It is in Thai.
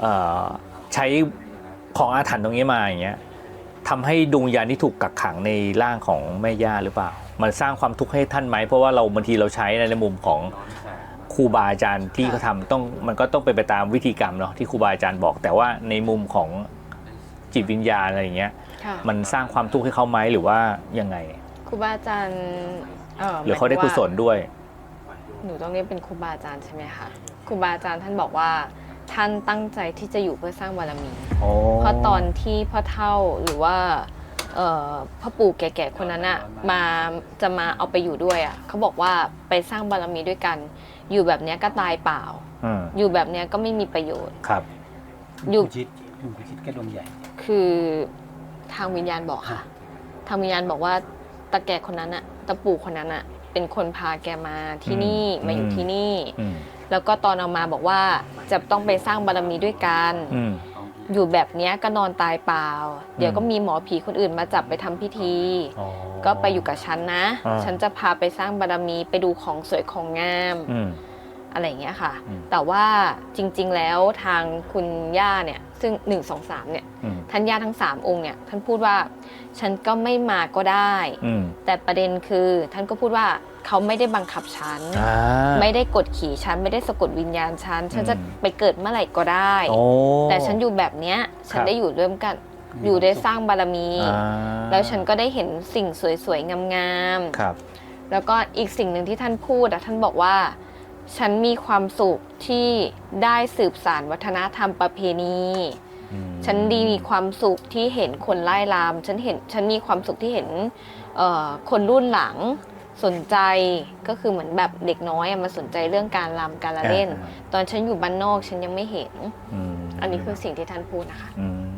เอ่อใช้ของอาถรรพ์ตรงนี้มาอย่างเงี้ยทำให้ดวงวิญญาณที่ถูกกักขังในร่างของแม่ย่าหรือเปล่า มันสร้างความทุกข์ให้ท่านไหม เพราะว่าเราบางทีเราใช้ในมุมของครูบาอาจารย์ที่เขาทำต้องมันก็ต้องเป็นไปตามวิธีกรรมเนาะที่ครูบาอาจารย์บอก แต่ว่าในมุมของจิตวิญญาณอะไรอย่างเงี้ยค่ะมันสร้างความทุกข์ให้เขาไหมหรือว่ายังไง ครูบาอาจารย์เอ่อหรือเขาได้มยถึกุงว่ศลด้วย หนูต้องเรียกเป็นครูบาอาจารย์ใช่ไหมคะ ครูบาอาจารย์ท่านบอกว่า ท่านตั้งใจที่จะอยู่เพื่อสร้างบารมี เพราะตอนที่พ่อเท่าหรือว่าเอ่อพ่อปู่แก่ๆคนนั้นอะมาจะมาเอาไปอยู่ด้วยอะเขาบอกว่าไปสร้างบารมีด้วยกัน อยู่แบบเนี้ยก็ตายเปล่าอืมอยู่แบบเนี้ยก็ไม่มีประโยชน์ครับอยู่ลุงพิชิตลุงพิชิตแกดวงใหญ่ คือทางวิญญาณบอกค่ะ ทางวิญญาณบอกว่าตาแก่คนนั้นอะตาปู่คนนั้นอะเป็นคนพาแกมาที่นี่อืมมาอยู่ที่นี่อืม แล้วก็ตอนเอามาบอกว่าจะต้องไปสร้างบารมีด้วยกันอืมอยู่แบบเนี้ยก็นอนตายเปล่า เดี๋ยวก็มีหมอผีคนอื่นมาจับไปทำพิธี อ๋อ ก็ไปอยู่กับฉันนะ อ่า ฉันจะพาไปสร้างบารมีไปดูของสวยของงาม อืม อะไรอย่างเงี้ยค่ะ อืมแต่ว่าจริง ๆ แล้วทางคุณย่าเนี่ยซึ่ง1 2 3เนี่ยอืม ท่านย่าทั้ง 3 องค์เนี่ยท่านพูดว่าฉันก็ไม่มาก็ได้ อืมแต่ประเด็นคือท่านก็พูดว่าเขาไม่ได้บังคับฉัน อ่า ไม่ได้กดขี่ฉัน ไม่ได้สะกดวิญญาณฉัน ฉันจะอืม ไปเกิดเมื่อไหร่ก็ได้ โอ้ แต่ฉันอยู่แบบเนี้ยฉันครับ ได้อยู่ร่วมกันอยู่ได้สร้างบารมี อ่าแล้วฉันก็ได้เห็นสิ่งสวยๆงามครับ ๆแล้วก็อีกสิ่งหนึ่งที่ท่านพูดอะท่านบอกว่า ฉันมีความสุขที่ได้สืบสานวัฒนธรรมประเพณีอืมฉันดีมีความสุขที่เห็นคนไล่ลาม ฉันเห็นฉันมีความสุขที่เห็นเอ่อคนรุ่นหลังสนใจก็คือเหมือนแบบเด็กน้อยอะมาสนใจเรื่องการรำการละเล่น ตอนฉันอยู่บ้านนอกฉันยังไม่เห็นอืมอันนี้คือสิ่งที่ท่านพูดนะคะอืม